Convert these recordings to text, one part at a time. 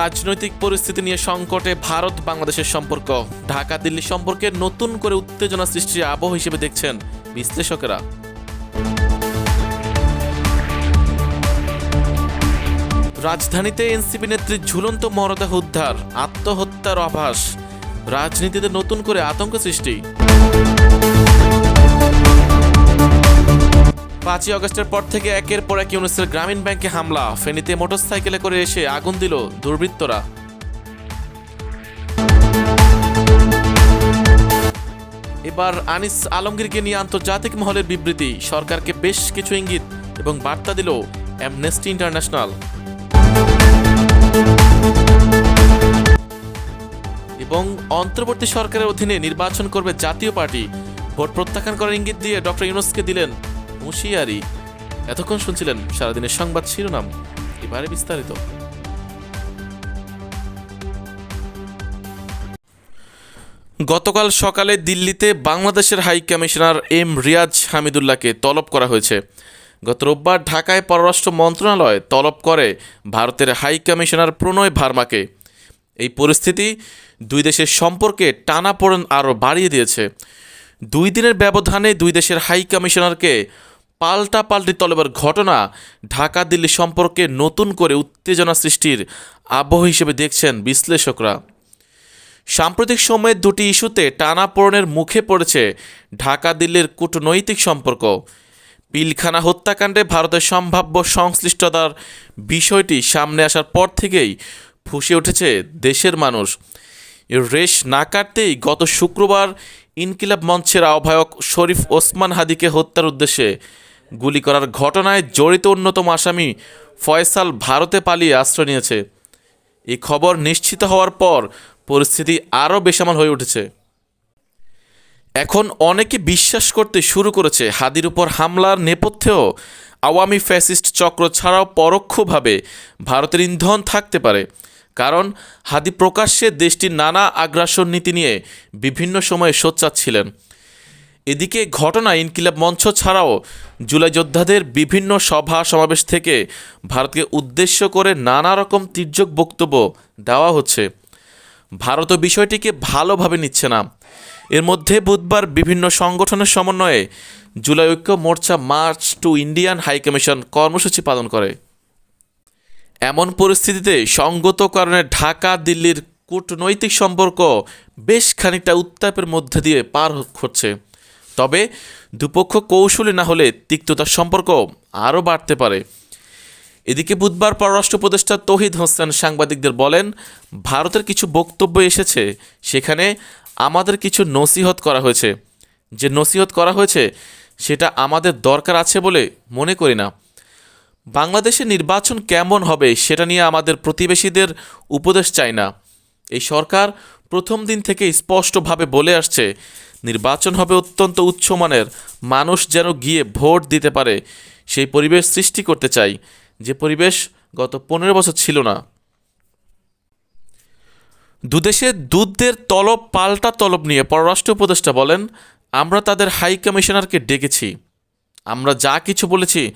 রাজনৈতিক পরিস্থিতি নিয়ে সংকটে ভারত, বাংলাদেশের সম্পর্ক। ঢাকা, দিল্লি সম্পর্কে নতুন করে উত্তেজনা সৃষ্টির আবহ হিসেবে দেখছেন বিশ্লেষকেরা। রাজধানীতে এনসিপি নেত্রীর ঝুলন্ত মরদেহ উদ্ধার, আত্মহত্যার আভাস। রাজনীতিতে নতুন করে আতঙ্ক সৃষ্টি। পাঁচই অগস্টের পর থেকে একের পর এক ইউনিসের গ্রামীণ ব্যাংকে হামলা। ফেনীতে মোটরসাইকেলে করে এসে আগুন দিল দুর্বৃত্তরা। এবার আনিস আলমগীরকে নিয়ে আন্তর্জাতিক মহলের বিবৃতি। সরকারকে বেশ কিছু ইঙ্গিত এবং বার্তা দিল অ্যামনেস্টি ইন্টারন্যাশনাল। এবং অন্তর্বর্তী সরকারের অধীনে নির্বাচন করবে জাতীয় পার্টি। ভোট প্রত্যাখ্যান করার ইঙ্গিত দিয়ে ডক্টর ইউনুসকে দিলেন হুঁশিয়ারি এতক্ষণ শুনছিলেন সারাদিনের সংবাদ শিরোনাম। এবারে বিস্তারিত। গতকাল সকালে দিল্লিতে বাংলাদেশের হাই কমিশনার এম রিয়াজ হামিদুল্লাহকে তলব করা হয়েছে। গত রোববার ঢাকায় পররাষ্ট্র মন্ত্রণালয় তলব করে ভারতের হাই কমিশনার প্রণয় ভার্মাকে। এই পরিস্থিতি দুই দেশের সম্পর্কে টানাপোড়েন আরও বাড়িয়ে দিয়েছে। দুই দিনের ব্যবধানে দুই দেশের হাই কমিশনারকে পাল্টা পাল্টি তলবের ঘটনা ঢাকা দিল্লি সম্পর্কে নতুন করে উত্তেজনা সৃষ্টির আবহ হিসেবে দেখছেন বিশ্লেষকরা। সাম্প্রতিক সময়ে দুটি ইস্যুতে টানাপোড়েনের মুখে পড়েছে ঢাকা দিল্লির কূটনৈতিক সম্পর্ক। পিলখানা হত্যাকাণ্ডে ভারতের সম্ভাব্য সংশ্লিষ্টতার বিষয়টি সামনে আসার পর থেকেই ফুসে উঠেছে দেশের মানুষ। রেশ না কাটতেই গত শুক্রবার ইনকিলাব মঞ্চের আহ্বায়ক শরীফ ওসমান হাদিকে হত্যার উদ্দেশ্যে গুলি করার ঘটনায় জড়িত অন্যতম আসামি ফয়সাল ভারতে পালিয়ে আশ্রয় নিয়েছে। এই খবর নিশ্চিত হওয়ার পর পরিস্থিতি আরও বেসামাল হয়ে উঠেছে। এখন অনেকে বিশ্বাস করতে শুরু করেছে হাদির উপর হামলার নেপথ্যেও আওয়ামী ফ্যাসিস্ট চক্র ছাড়াও পরোক্ষভাবে ভারতের ইন্ধন থাকতে পারে। কারণ হাদি প্রকাশ্যে দেশটির নানা আগ্রাসন নীতি নিয়ে বিভিন্ন সময়ে সোচ্চার ছিলেন। এদিকে ঘটনা ইনকিলাব মঞ্চ ছাড়াও জুলাই যোদ্ধাদের বিভিন্ন সভা সমাবেশ থেকে ভারতকে উদ্দেশ্য করে নানা রকম তির্যক বক্তব্য দেওয়া হচ্ছে। ভারত বিষয়টিকে ভালোভাবে নিচ্ছে না। এর মধ্যে বুধবার বিভিন্ন সংগঠনের সমন্বয়ে জুলাই ঐক্য মোর্চা march to Indian high commission কর্মসূচি পালন করে। এমন পরিস্থিতিতে সঙ্গত কারণে ঢাকা, দিল্লির কূটনৈতিক সম্পর্ক বেশ খানিকটা উত্তাপের মধ্যে দিয়ে পার হচ্ছে। তবে দুপক্ষ কৌশলী না হলে তিক্ততার সম্পর্ক আরও বাড়তে পারে। এদিকে বুধবার পররাষ্ট্র উপদেষ্টা তহিদ হোসেন সাংবাদিকদের বলেন, ভারতের কিছু বক্তব্য এসেছে, সেখানে আমাদের কিছু নসিহত করা হয়েছে। যে নসিহত করা হয়েছে, সেটা আমাদের দরকার আছে বলে মনে করি না। বাংলাদেশে নির্বাচন কেমন হবে, সেটা নিয়ে আমাদের প্রতিবেশীদের উপদেশ চাই না। এই সরকার প্রথম দিন থেকে স্পষ্টভাবে বলে আসছে নির্বাচন হবে অত্যন্ত উচ্চমানের মানুষ যেন গিয়ে ভোট দিতে পারে, সেই পরিবেশ সৃষ্টি করতে চাই। যে পরিবেশ গত পনেরো বছর ছিল না। দুদেশে দুধদের তলব পাল্টা তলব নিয়ে পররাষ্ট্র উপদেষ্টা বলেন, আমরা তাদের হাই কমিশনারকে ডেকেছি। আমরা যা কিছু বলেছি,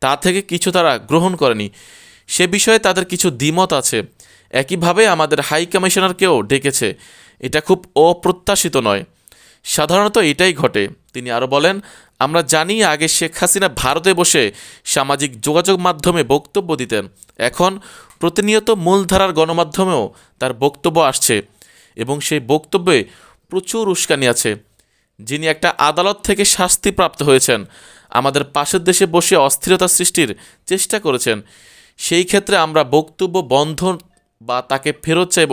তা থেকে কিছু তারা গ্রহণ করেনি। সে বিষয়ে তাদের কিছু দ্বিমত আছে। একইভাবে আমাদের হাই কমিশনারকেও ডেকেছে। এটা খুব অপ্রত্যাশিত নয়। সাধারণত এটাই ঘটে। তিনি আরও বলেন, আমরা জানি আগে শেখ হাসিনা ভারতে বসে সামাজিক যোগাযোগ মাধ্যমে বক্তব্য দিতেন। এখন প্রতিনিয়ত মূলধারার গণমাধ্যমেও তার বক্তব্য আসছে এবং সেই বক্তব্যে প্রচুর উস্কানি আছে। যিনি একটা আদালত থেকে শাস্তিপ্রাপ্ত হয়েছেন, আমাদের পাশের দেশে বসে অস্থিরতা সৃষ্টির চেষ্টা করেছেন। সেই ক্ষেত্রে আমরা বক্তব্য বন্ধ বা তাকে ফেরত চাইব,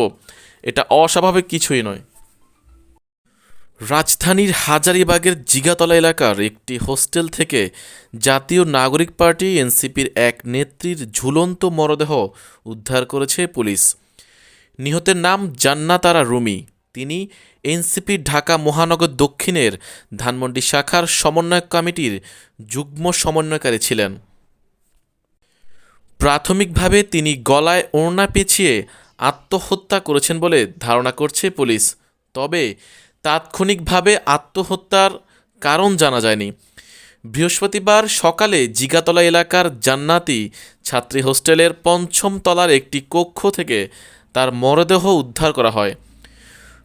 এটা অস্বাভাবিক কিছুই নয়। রাজধানীর হাজারিবাগের জিগাতলা এলাকার একটি হোস্টেল থেকে জাতীয় নাগরিক পার্টি এনসিপির এক নেত্রীর ঝুলন্ত মরদেহ উদ্ধার করেছে পুলিশ। নিহতের নাম জান্নাতারা রুমি। তিনি এনসিপি ঢাকা মহানগর দক্ষিণের ধানমন্ডি শাখার সমন্বয়ক কমিটির যুগ্ম সমন্বয়কারী ছিলেন। প্রাথমিকভাবে তিনি গলায় ওড়না পেঁচিয়ে আত্মহত্যা করেছেন বলে ধারণা করছে পুলিশ। তবে তাৎক্ষণিকভাবে আত্মহত্যার কারণ জানা যায়নি। বৃহস্পতিবার সকালে জিগাতলা এলাকার জান্নাতি ছাত্রী হোস্টেলের পঞ্চম তলার একটি কক্ষ থেকে তার মরদেহ উদ্ধার করা হয়।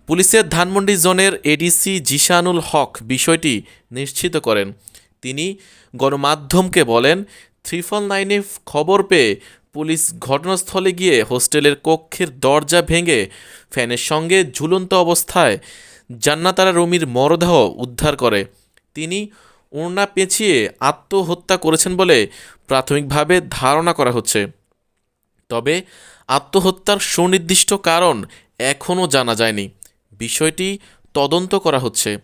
পুলিশের ধানমন্ডি জোনের এডিসি জিশানুল হক বিষয়টি নিশ্চিত করেন। তিনি গণমাধ্যমকে বলেন থ্রিফল নাইনে খবর পেয়ে পুলিশ ঘটনাস্থলে গিয়ে হোস্টেলের কক্ষের দরজা ভেঙে ফ্যানের সঙ্গে ঝুলন্ত অবস্থায় জান্নাতারা রুমির মরদেহ উদ্ধার করে। তিনি ওড়না পেঁচিয়ে আত্মহত্যা করেছেন বলে প্রাথমিকভাবে ধারণা করা হচ্ছে। তবে আত্মহত্যার সুনির্দিষ্ট কারণ এখনও জানা যায়নি। বিষয়টি তদন্ত করা হচ্ছে।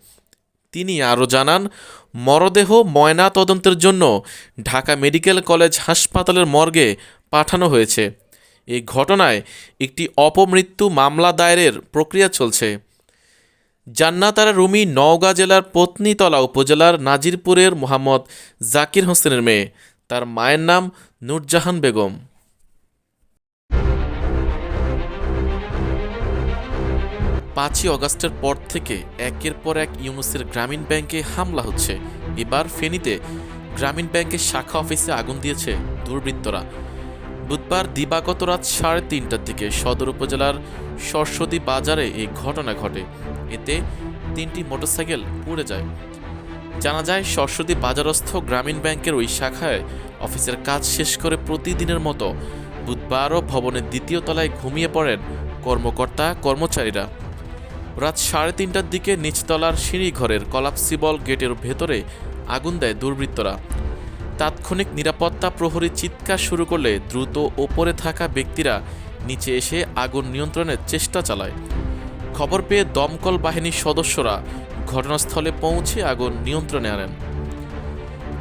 তিনি আরও জানান, মরদেহ ময়না তদন্তের জন্য ঢাকা মেডিকেল কলেজ হাসপাতালের মর্গে পাঠানো হয়েছে। এই ঘটনায় একটি অপমৃত্যু মামলা দায়েরের প্রক্রিয়া চলছে। জান্নাতারা রুমি নওগাঁ জেলার পত্নীতলা উপজেলার নাজিরপুরের মোহাম্মদ জাকির হোসেনের মেয়ে। তার মায়ের নাম নুরজাহান বেগম। পাঁচই অগাস্টের পর থেকে একের পর এক ইউনুসের গ্রামীণ ব্যাংকে হামলা হচ্ছে। এবার ফেনীতে গ্রামীণ ব্যাংকের শাখা অফিসে আগুন দিয়েছে দুর্বৃত্তরা। বুধবার দিবাগত রাত সাড়ে তিনটার দিকে সদর উপজেলার সরস্বতী বাজারে এই ঘটনা ঘটে। এতে তিনটি মোটরসাইকেল পুড়ে যায়। জানা যায়, সরস্বতী বাজারস্থ গ্রামীণ ব্যাংকের ওই শাখায় অফিসের কাজ শেষ করে প্রতিদিনের মতো বুধবারও ভবনের দ্বিতীয় তলায় ঘুমিয়ে পড়েন কর্মকর্তা, কর্মচারীরা। রাত সাড়ে তিনটার দিকে নিচতলার সিঁড়ি ঘরের কলাপসিবল গেটের ভেতরে আগুন দেয় দুর্বৃত্তরা। তাৎক্ষণিক নিরাপত্তা প্রহরী চিৎকার শুরু করলে দ্রুত ওপরে থাকা ব্যক্তিরা নিচে এসে আগুন নিয়ন্ত্রণের চেষ্টা চালায়। খবর পেয়ে দমকল বাহিনীর সদস্যরা ঘটনাস্থলে পৌঁছে আগুন নিয়ন্ত্রণে আনেন।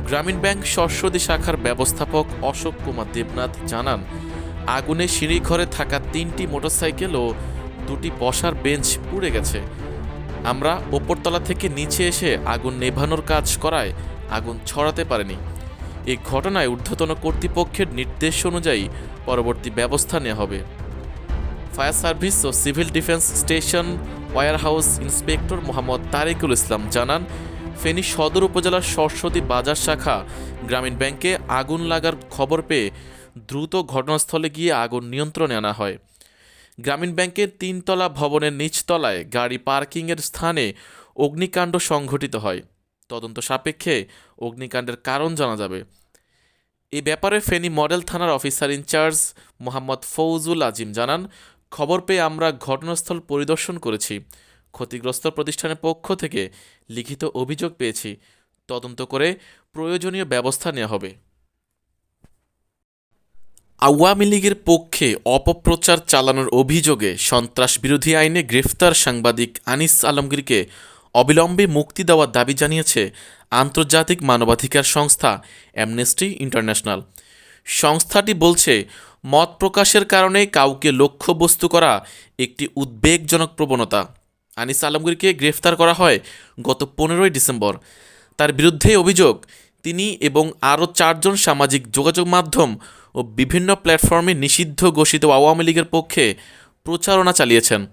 গ্রামীণ ব্যাংক সরস্বতী শাখার ব্যবস্থাপক অশোক কুমার দেবনাথ জানান, আগুনে সিঁড়িঘরে থাকা তিনটি মোটরসাইকেল ও দুটি বসার বেঞ্চ পুড়ে গেছে। আমরা ওপরতলা থেকে নিচে এসে আগুন নেভানোর কাজ করায় আগুন ছড়াতে পারেনি। এই ঘটনায় ঊর্ধ্বতন কর্তৃপক্ষের নির্দেশ অনুযায়ী পরবর্তী ব্যবস্থা নেওয়া হবে। ফায়ার সার্ভিস ও civil defence station warehouse inspector Mohammad Tarekul Islam জানান, ফেনী সদর উপজেলার সরস্বতী বাজার শাখা গ্রামীণ ব্যাংকে আগুন লাগার খবর পেয়ে দ্রুত ঘটনাস্থলে গিয়ে আগুন নিয়ন্ত্রণে আনা হয়। গ্রামীণ ব্যাংকের তিনতলা ভবনের নিচতলায় গাড়ি পার্কিংয়ের স্থানে অগ্নিকাণ্ড সংঘটিত হয়। তদন্ত সাপেক্ষে অগ্নিকাণ্ডের কারণ জানা যাবে। এ ব্যাপারে ফেনী মডেল থানার officer in charge Mohammad Fouzul Azim জানান, খবর পেয়ে আমরা ঘটনাস্থল পরিদর্শন করেছি। ক্ষতিগ্রস্ত প্রতিষ্ঠানের পক্ষ থেকে লিখিত অভিযোগ পেয়েছি। তদন্ত করে প্রয়োজনীয় ব্যবস্থা নেওয়া হবে। আওয়ামী লীগের পক্ষে অপপ্রচার চালানোর অভিযোগে সন্ত্রাস বিরোধী আইনে গ্রেফতার সাংবাদিক আনিস আলমগীরকে অবিলম্বে মুক্তি দেওয়ার দাবি জানিয়েছে আন্তর্জাতিক মানবাধিকার সংস্থা অ্যামনেস্টি ইন্টারন্যাশনাল। সংস্থাটি বলছে, মত প্রকাশের কারণে কাউকে লক্ষ্যবস্তু করা একটি উদ্বেগজনক প্রবণতা। আনিস আলমগীরকে গ্রেফতার করা হয় গত পনেরোই ডিসেম্বর। তার বিরুদ্ধে অভিযোগ, তিনি এবং আরও চারজন সামাজিক যোগাযোগ মাধ্যম ও বিভিন্ন প্ল্যাটফর্মে নিষিদ্ধ ঘোষিত আওয়ামী লীগের পক্ষে প্রচারণা চালিয়েছেন।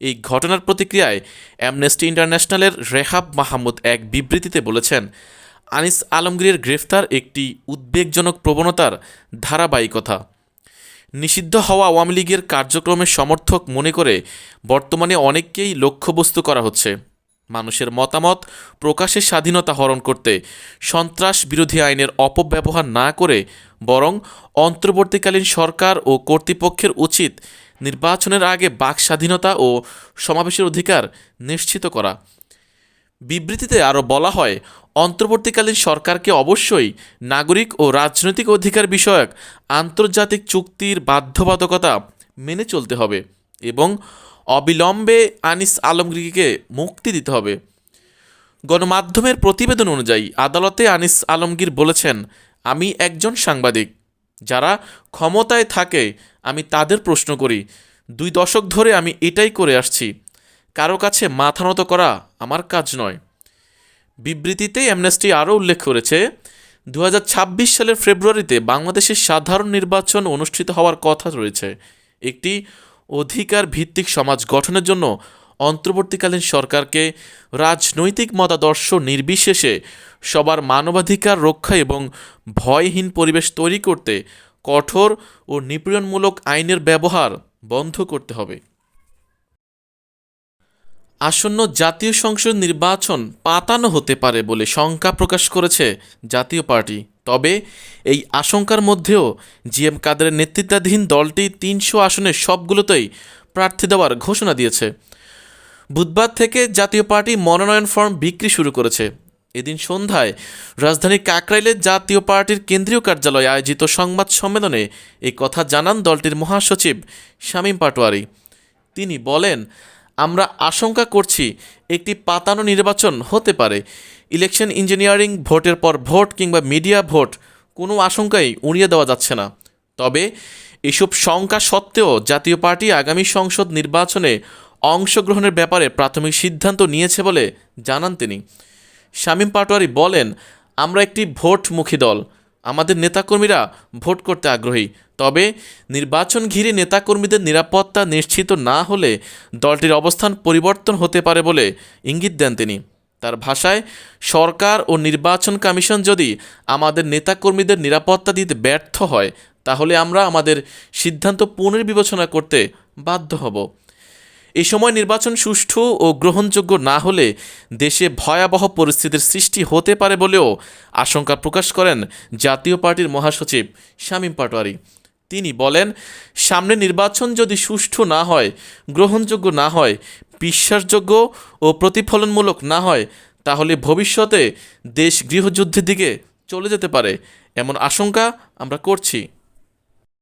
এই ঘটনার প্রতিক্রিয়ায় অ্যামনেস্টি ইন্টারন্যাশনালের রেহাব মাহমুদ এক বিবৃতিতে বলেছেন, আনিস আলমগীরের গ্রেফতার একটি উদ্বেগজনক প্রবণতার ধারাবাহিকতা। নিষিদ্ধ হওয়া আওয়ামী লীগের কার্যক্রমের সমর্থক মনে করে বর্তমানে অনেককেই লক্ষ্যবস্তু করা হচ্ছে। মানুষের মতামত, প্রকাশের স্বাধীনতা হরণ করতে সন্ত্রাস বিরোধী আইনের অপব্যবহার না করে বরং অন্তর্বর্তীকালীন সরকার ও কর্তৃপক্ষের উচিত নির্বাচনের আগে বাক স্বাধীনতা ও সমাবেশের অধিকার নিশ্চিত করা। বিবৃতিতে আরও বলা হয়, অন্তর্বর্তীকালীন সরকারকে অবশ্যই নাগরিক ও রাজনৈতিক অধিকার বিষয়ক আন্তর্জাতিক চুক্তির বাধ্যবাধকতা মেনে চলতে হবে এবং অবিলম্বে আনিস আলমগীরকে মুক্তি দিতে হবে। গণমাধ্যমের প্রতিবেদন অনুযায়ী আদালতে আনিস আলমগীর বলেছেন, আমি একজন সাংবাদিক। যারা ক্ষমতায় থাকে, আমি তাদের প্রশ্ন করি। দুই দশক ধরে আমি এটাই করে আসছি। কারও কাছে মাথা নত করা আমার কাজ নয়। বিবৃতিতে অ্যামনেস্টি আরও উল্লেখ করেছে দু হাজার ছাব্বিশ সালের ফেব্রুয়ারিতে বাংলাদেশের সাধারণ নির্বাচন অনুষ্ঠিত হওয়ার কথা রয়েছে। একটি অধিকার ভিত্তিক সমাজ গঠনের জন্য অন্তর্বর্তীকালীন সরকারকে রাজনৈতিক মতাদর্শ নির্বিশেষে সবার মানবাধিকার রক্ষা এবং ভয়হীন পরিবেশ তৈরি করতে কঠোর ও নিপীড়নমূলক আইনের ব্যবহার বন্ধ করতে হবে। আসন্ন জাতীয় সংসদ নির্বাচন পাতানো হতে পারে বলে শঙ্কা প্রকাশ করেছে জাতীয় পার্টি। তবে এই আশঙ্কার মধ্যেও জিএম কাদেরের নেতৃত্বাধীন দলটি তিনশো আসনের সবগুলোতেই প্রার্থী দেওয়ার ঘোষণা দিয়েছে। বুধবার থেকে জাতীয় পার্টি মনোনয়ন ফর্ম বিক্রি শুরু করেছে। এদিন সন্ধ্যায় রাজধানীর কাকরাইলে জাতীয় পার্টির কেন্দ্রীয় কার্যালয়ে আয়োজিত সংবাদ সম্মেলনে এই কথা জানান দলটির মহাসচিব শামীম পাটোয়ারি। তিনি বলেন, আমরা আশঙ্কা করছি একটি পাতানো নির্বাচন হতে পারে। ইলেকশন ইঞ্জিনিয়ারিং ভোটের পর ভোট কিংবা মিডিয়া ভোট কোনো আশঙ্কাই উড়িয়ে দেওয়া যাচ্ছে না। তবে এসব শঙ্কা সত্ত্বেও জাতীয় পার্টি আগামী সংসদ নির্বাচনে অংশগ্রহণের ব্যাপারে প্রাথমিক সিদ্ধান্ত নিয়েছে বলে জানান তিনি। শামীম পাটোয়ারি বলেন, আমরা একটি ভোটমুখী দল। আমাদের নেতাকর্মীরা ভোট করতে আগ্রহী। তবে নির্বাচন ঘিরে নেতাকর্মীদের নিরাপত্তা নিশ্চিত না হলে দলটির অবস্থান পরিবর্তন হতে পারে বলে ইঙ্গিত দেন তিনি। তার ভাষায়, সরকার ও নির্বাচন কমিশন যদি আমাদের নেতাকর্মীদের নিরাপত্তা দিতে ব্যর্থ হয়, তাহলে আমরা আমাদের সিদ্ধান্ত পুনর্বিবেচনা করতে বাধ্য হব। এই সময় নির্বাচন সুষ্ঠু ও গ্রহণযোগ্য না হলে দেশে ভয়াবহ পরিস্থিতির সৃষ্টি হতে পারে বলেও আশঙ্কা প্রকাশ করেন জাতীয় পার্টির মহাসচিব শামীম পাটোয়ারি। তিনি বলেন, সামনে নির্বাচন যদি সুষ্ঠু না হয়, গ্রহণযোগ্য না হয়, বিশ্বাসযোগ্য ও প্রতিফলনমূলক না হয়, তাহলে ভবিষ্যতে দেশ গৃহযুদ্ধের দিকে চলে যেতে পারে, এমন আশঙ্কা আমরা করছি।